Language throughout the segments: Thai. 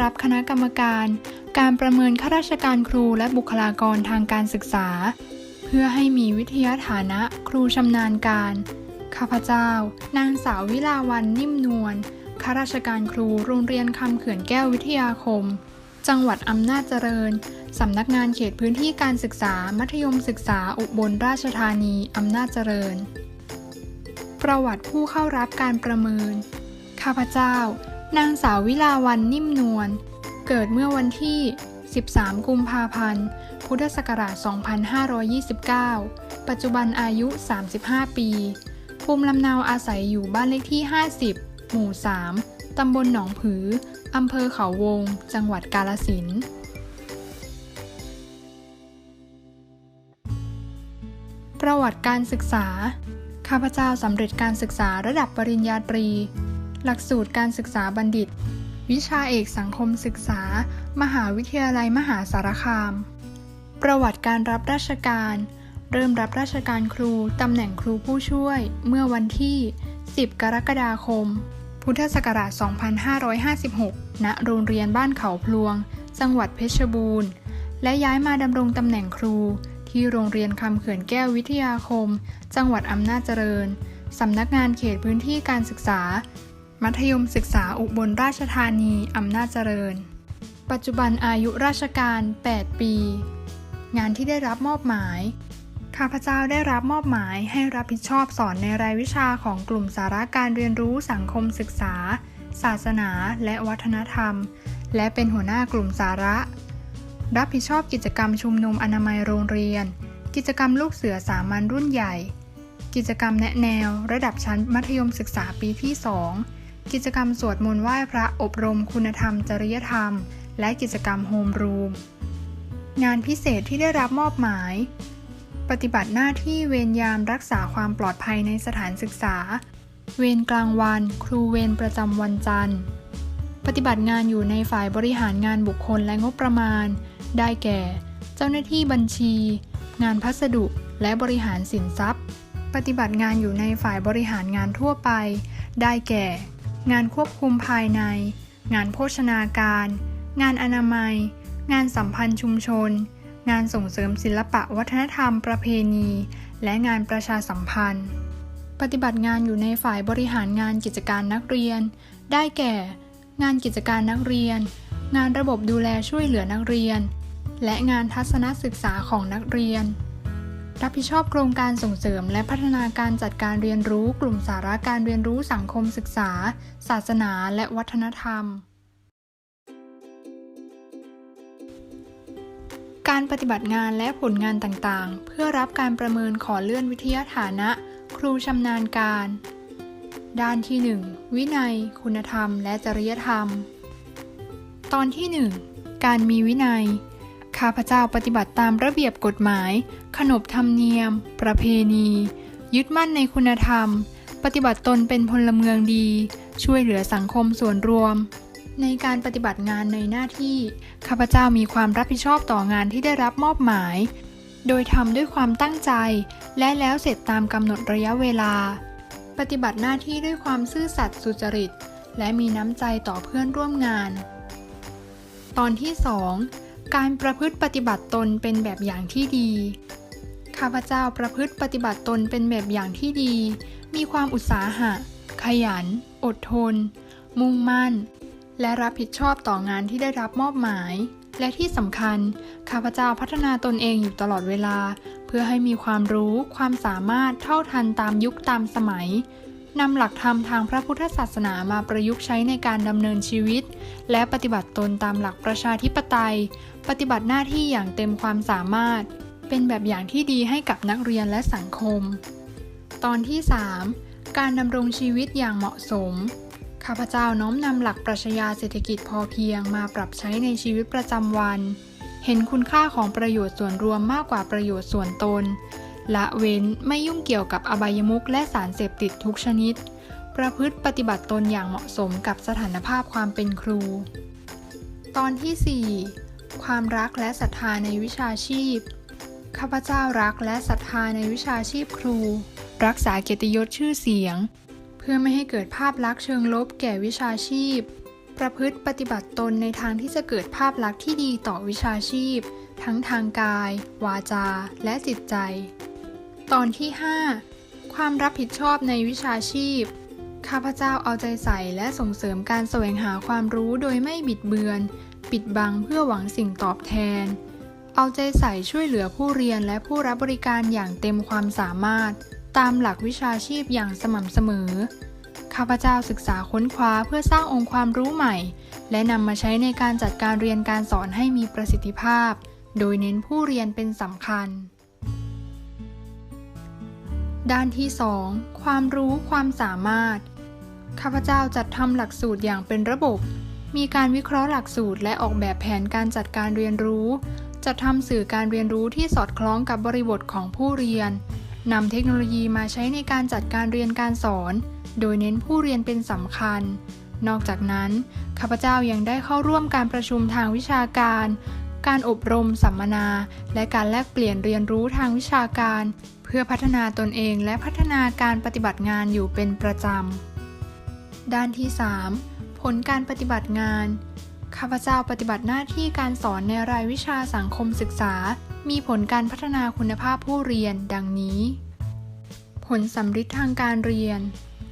รับคณะกรรมการ การประเมินข้าราชการครูและบุคลากรทางการศึกษา เพื่อให้มีวิทยาฐานะครูชำนาญการ ข้าพเจ้า นางสาววิลาวันนิ่มนวลข้าราชการครูโรงเรียนคำเขื่อนแก้ววิทยาคม จังหวัดอำนาจเจริญ สำนักงานเขตพื้นที่การศึกษา มัธยมศึกษาอุบลราชธานี อำนาจเจริญ ประวัติผู้เข้ารับการประเมิน ข้าพเจ้า นางสาววิลาวันนิ่มนวล เกิดเมื่อวันที่ 13 กุมภาพันธ์ พุทธศักราช 2529 ปัจจุบันอายุ 35 ปี ภูมิลำเนาอาศัยอยู่บ้านเลขที่ 50 หมู่ 3 ตำบลหนองผือ อำเภอเขาวง จังหวัดกาลสินธุ์ประวัติการศึกษา ข้าพเจ้าสำเร็จการศึกษาระดับปริญญาตรี หลักสูตรการศึกษาบัณฑิต วิชาเอกสังคมศึกษา มหาวิทยาลัยมหาสารคาม ประวัติการรับราชการ เริ่มรับราชการครู ตำแหน่งครูผู้ช่วย เมื่อวันที่ 10 กรกฎาคม พุทธศักราช 2556 ณ โรงเรียนบ้านเขาพลวง จังหวัดเพชรบูรณ์ และย้ายมาดำรงตำแหน่งครูที่โรงเรียนคำเขื่อนแก้ววิทยาคม จังหวัดอำนาจเจริญ สำนักงานเขตพื้นที่การศึกษา มัธยมศึกษาอุบลราชธานี อำนาจเจริญ ปัจจุบันอายุราชการ 8 ปี งานที่ได้รับมอบหมาย ข้าพเจ้าได้รับมอบหมายให้รับผิดชอบสอนในรายวิชาของกลุ่มสาระการเรียนรู้สังคมศึกษา ศาสนา และวัฒนธรรม และเป็นหัวหน้ากลุ่มสาระ รับผิดชอบกิจกรรมชุมนุมอนามัยโรงเรียน กิจกรรมลูกเสือสามัญรุ่นใหญ่ กิจกรรมแนะแนว ระดับชั้นมัธยมศึกษาปีที่ 2 กิจกรรมสวดมนต์ไหว้พระอบรมคุณธรรม จริยธรรม และกิจกรรมโฮมรูม งานพิเศษที่ได้รับมอบหมาย ปฏิบัติหน้าที่เวรยามรักษาความปลอดภัยในสถานศึกษา เวรกลางวัน ครูเวรประจำวันจันทร์ ปฏิบัติงานอยู่ในฝ่ายบริหารงานบุคคลและงบประมาณ ได้แก่ เจ้าหน้าที่บัญชี งานพัสดุและบริหารสินทรัพย์ ปฏิบัติงานอยู่ในฝ่ายบริหารงานทั่วไป ได้แก่ งานควบคุมภายใน งานโภชนาการ งานอนามัย งานสัมพันธ์ชุมชน งานส่งเสริมศิลปะวัฒนธรรมประเพณี และงานประชาสัมพันธ์ ปฏิบัติงานอยู่ในฝ่ายบริหารงานกิจการนักเรียน ได้แก่ งานกิจการนักเรียน งานระบบดูแลช่วยเหลือนักเรียน และงานทัศนศึกษาของนักเรียน รับผิดชอบโครงการส่งเสริม และพัฒนาการจัดการเรียนรู้ กลุ่มสาระการเรียนรู้สังคมศึกษา ศาสนา และวัฒนธรรม การปฏิบัติงานและผลงานต่างๆ เพื่อรับการประเมินขอเลื่อนวิทยาฐานะ ครูชำนาญการ ด้านที่ 1 วินัย คุณธรรม และจริยธรรม ตอนที่ 1 การมีวินัย ข้าพเจ้าปฏิบัติตามระเบียบกฎหมาย ขนบธรรมเนียม ประเพณี ยึดมั่นในคุณธรรม ปฏิบัติตนเป็นพลเมืองดี ช่วยเหลือสังคมส่วนรวม ในการปฏิบัติงานในหน้าที่ ข้าพเจ้ามีความรับผิดชอบต่องานที่ได้รับมอบหมาย โดยทำด้วยความตั้งใจ และแล้วเสร็จตามกำหนดระยะเวลา ปฏิบัติหน้าที่ด้วยความซื่อสัตย์สุจริต และมีน้ำใจต่อเพื่อนร่วมงาน ตอนที่ 2 การประพฤติปฏิบัติตนเป็นแบบอย่างที่ดี ข้าพเจ้าประพฤติปฏิบัติตนเป็นแบบอย่างที่ดี มีความอุตสาหะ ขยัน อดทน มุ่งมั่น และรับผิดชอบต่องานที่ได้รับมอบหมาย และที่สำคัญ ข้าพเจ้าพัฒนาตนเองอยู่ตลอดเวลา เพื่อให้มีความรู้ ความสามารถเท่าทันตามยุคตามสมัย นำหลักธรรมทางพระพุทธศาสนามาประยุกต์ใช้ในการดำเนินชีวิต และปฏิบัติตนตามหลักประชาธิปไตย ปฏิบัติหน้าที่อย่างเต็มความสามารถ เป็นแบบอย่างที่ดีให้กับนักเรียนและสังคม ตอนที่ 3 การดำรงชีวิตอย่างเหมาะสม ข้าพเจ้าน้อมนำหลักปรัชญาเศรษฐกิจพอเพียงมาปรับใช้ในชีวิตประจำวัน เห็นคุณค่าของประโยชน์ส่วนรวมมากกว่าประโยชน์ส่วนตน ละเว้นไม่ยุ่งเกี่ยวกับอบายมุขและสารเสพติดทุกชนิด ประพฤติปฏิบัติตนอย่างเหมาะสมกับสถานภาพความเป็นครู ตอนที่ 4 ความรักและศรัทธาในวิชาชีพ ข้าพเจ้ารักและศรัทธาในวิชาชีพครู รักษาเกียรติยศชื่อเสียง เพื่อไม่ให้เกิดภาพลักษณ์เชิงลบแก่วิชาชีพพประพฤติปฏิบัติตนในทางที่จะเกิดภาพลักษณ์ที่ดีต่อวิชาชีพ ทั้งทางกาย วาจา และจิตใจ ตอนที่ 5 ความรับผิดชอบในวิชาชีพ ข้าพเจ้าเอาใจใส่และส่งเสริมการแสวงหาความรู้โดยไม่บิดเบือน ปิดบังเพื่อหวังสิ่งตอบแทน เอาใจใส่ช่วยเหลือผู้เรียนและผู้รับบริการอย่างเต็มความสามารถ ตามหลักวิชาชีพอย่างสม่ำเสมอ ข้าพเจ้าศึกษาค้นคว้าเพื่อสร้างองค์ความรู้ใหม่ และนำมาใช้ในการจัดการเรียนการสอนให้มีประสิทธิภาพ โดยเน้นผู้เรียนเป็นสำคัญ ด้านที่ 2 ความรู้ความสามารถ ข้าพเจ้าจัดทำหลักสูตรอย่างเป็นระบบ มีการวิเคราะห์หลักสูตร และออกแบบแผนการจัดการเรียนรู้ จัดทำสื่อการเรียนรู้ที่สอดคล้องกับบริบทของผู้เรียนนำเทคโนโลยีมาใช้ในการจัดการเรียนการสอน โดยเน้นผู้เรียนเป็นสำคัญ นอกจากนั้น ข้าพเจ้ายังได้เข้าร่วมการประชุมทางวิชาการ การอบรมสัมมนา และการแลกเปลี่ยนเรียนรู้ทางวิชาการ พื่อพัฒนาตนเองและพัฒนาการปฏิบัติงานอยู่เป็นประจำ ด้านที่ 3 ผลการปฏิบัติงาน ข้าพเจ้าปฏิบัติหน้าที่การสอนในรายวิชาสังคมศึกษา มีผลการพัฒนาคุณภาพผู้เรียนดังนี้ ผลสำฤทธิ์ทางการเรียน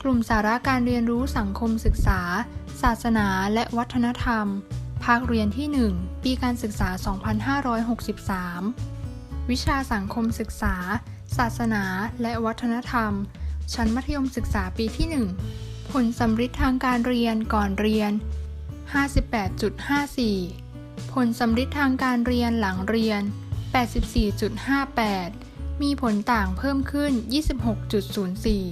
กลุ่มสาระการเรียนรู้สังคมศึกษา ศาสนาและวัฒนธรรม ภาคเรียนที่ 1 ปีการศึกษา 2563 วิชาสังคมศึกษา ศาสนาและวัฒนธรรม ชั้นมัธยมศึกษาปีที่ 1 ผลสำฤทธิ์ทางการเรียนก่อนเรียน 58.54 ผลสำฤทธิ์ทางการเรียนหลังเรียน 84.58 มีผลต่างเพิ่มขึ้น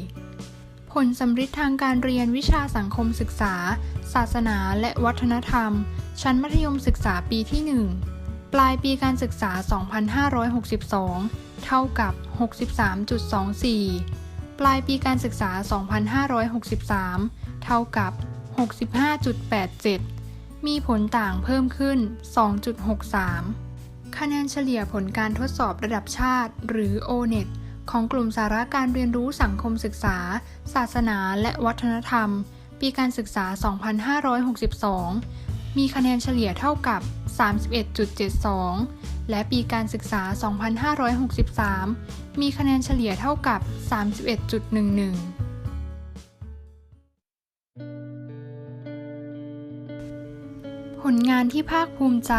26.04 ผลสำฤทธิ์ทางการเรียนวิชาสังคมศึกษา ศาสนาและวัฒนธรรม ชั้นมัธยมศึกษาปีที่ 1 ปลายปีการศึกษา 2562 เท่ากับ 63.24 ปลายปีการศึกษา 2563 เท่ากับ 65.87 มีผลต่างเพิ่มขึ้น 2.63 คะแนนเฉลี่ยผลการทดสอบระดับชาติ หรือ O-NET ของกลุ่มสาระการเรียนรู้สังคมศึกษา ศาสนาและวัฒนธรรม ปีการศึกษา 2562 มีคะแนนเฉลี่ยเท่ากับ 31.72 และปีการศึกษา 2563 มีคะแนนเฉลี่ยเท่ากับ 31.11ผลงานที่ภาคภูมิใจ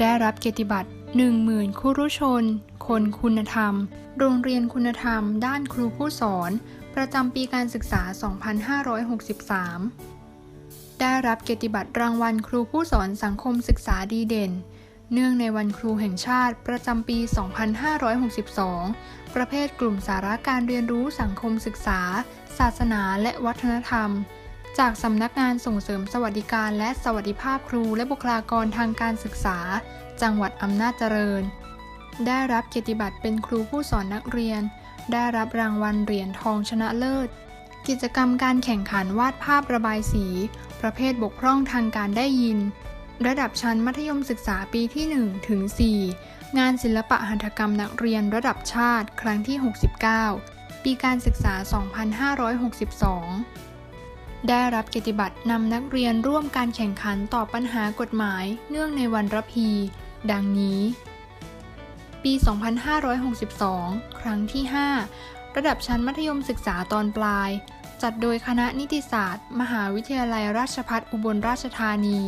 ได้รับเกียรติบัตร10,000 คุรุชน คนคุณธรรม โรงเรียนคุณธรรม ด้านครูผู้สอน ประจำปีการศึกษา 2563 ได้รับเกียรติบัตรรางวัลครูผู้สอนสังคมศึกษาดีเด่น เนื่องในวันครูแห่งชาติประจำปี 2562 ประเภทกลุ่มสาระการเรียนรู้สังคมศึกษา ศาสนาและวัฒนธรรม จากสำนักงานส่งเสริมสวัสดิการและสวัสดิภาพครูและบุคลากรทางการศึกษา จังหวัดอำนาจเจริญ ได้รับเกียรติบัตรเป็นครูผู้สอนนักเรียน ได้รับรางวัลเหรียญทองชนะเลิศ กิจกรรมการแข่งขันวาดภาพระบายสี ประเภทบกพร่องทางการได้ยิน ระดับชั้นมัธยมศึกษาปีที่ 1 ถึง 4 งานศิลปะหัตถกรรมนักเรียนระดับชาติครั้งที่ 69 ปีการศึกษา 2562 ได้รับเกียรติบัตรนำนักเรียนร่วมการแข่งขันต่อปัญหากฎหมาย เนื่องในวันระพี ดังนี้ ปี 2562 ครั้งที่ 5 ระดับชั้นมัธยมศึกษาตอนปลาย จัดโดยคณะนิติศาสตร์ มหาวิทยาลัยราชภัฏอุบลราชธานี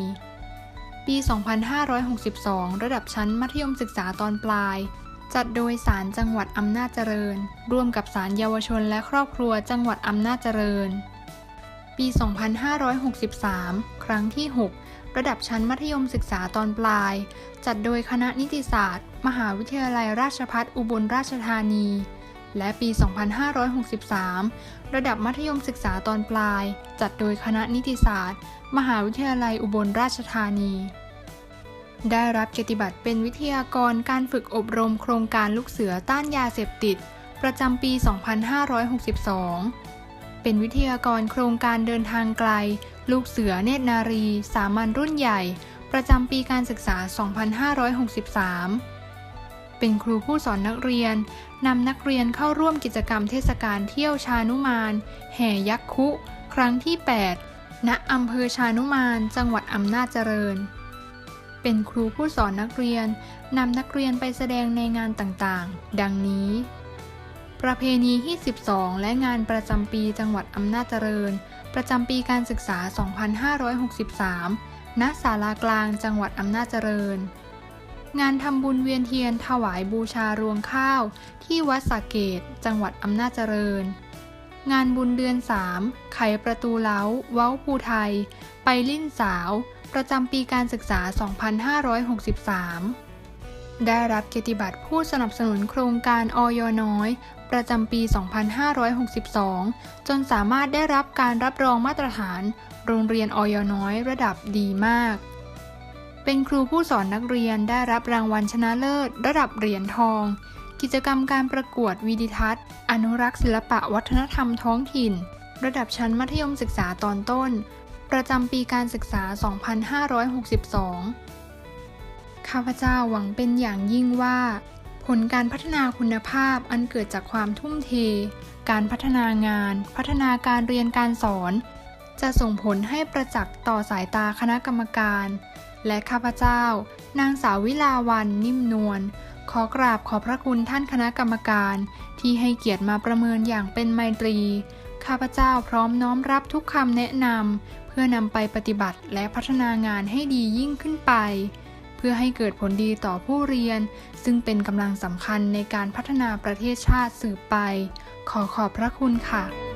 ปี 2562 ระดับชั้นมัธยมศึกษาตอนปลาย จัดโดยศาลจังหวัดอำนาจเจริญ ร่วมกับศาลเยาวชนและครอบครัวจังหวัดอำนาจเจริญ ปี 2563 ครั้งที่ 6 ระดับชั้นมัธยมศึกษาตอนปลาย จัดโดยคณะนิติศาสตร์ มหาวิทยาลัยราชภัฏอุบลราชธานี และปี 2563 ระดับมัธยมศึกษาตอนปลาย จัดโดยคณะนิติศาสตร์มหาวิทยาลัยอุบลราชธานี ได้รับเกียรติบัตรเป็นวิทยากรการฝึกอบรมโครงการลูกเสือต้านยาเสพติด ประจำปี 2562 เป็นวิทยากรโครงการเดินทางไกล ลูกเสือเนตรนารี สามัญรุ่นใหญ่ ประจำปีการศึกษา 2563 เป็นครูผู้สอนนักเรียนนำนักเรียนเข้าร่วมกิจกรรมเทศกาลเที่ยวชานุมานแห่ยักษ์คุ ครั้งที่ 8 ณอำเภอชานุมาน จังหวัดอำนาจเจริญ เป็นครูผู้สอนนักเรียนนำนักเรียนไปแสดงในงานต่างๆ ดังนี้ ประเพณีที่ 12 และงานประจำปีจังหวัดอำนาจเจริญ ประจำปีการศึกษา 2563 ณ ศาลากลางจังหวัดอำนาจเจริญ งานทำบุญเวียนเทียนถวายบูชารวงข้าว ที่วัดสาเกต จังหวัดอำนาจเจริญงานบุญเดือน 3 ไขประตูเล้า เว้าภูไทย ไปลิ่นสาว ประจำปีการศึกษา 2563 ได้รับเกียรติบัตรผู้สนับสนุนโครงการออยน้อย ประจำปี 2562 จนสามารถได้รับการรับรองมาตรฐาน โรงเรียนออยน้อยระดับดีมาก เป็นครูผู้สอนนักเรียนได้รับรางวัลชนะเลิศ ระดับเหรียญทอง กิจกรรมการประกวดวิดิทัศน์ อนุรักษ์ศิลปะวัฒนธรรมท้องถิ่น ระดับชั้นมัธยมศึกษาตอนต้น ประจำปีการศึกษา 2562 ข้าพเจ้าหวังเป็นอย่างยิ่งว่า ผลการพัฒนาคุณภาพอันเกิดจากความทุ่มเท การพัฒนางาน พัฒนาการเรียนการสอน จะส่งผลให้ประจักษ์ต่อสายตาคณะกรรมการ และข้าพเจ้า นางสาววิลาวันนิ่มนวลขอกราบขอบพระคุณท่านคณะกรรมการ ที่ให้เกียรติมาประเมินอย่างเป็นไมตรี ข้าพเจ้าพร้อมน้อมรับทุกคำแนะนำ เพื่อนำไปปฏิบัติและพัฒนางานให้ดียิ่งขึ้นไป เพื่อให้เกิดผลดีต่อผู้เรียน ซึ่งเป็นกำลังสำคัญในการพัฒนาประเทศชาติสืบไป ขอขอบพระคุณค่ะ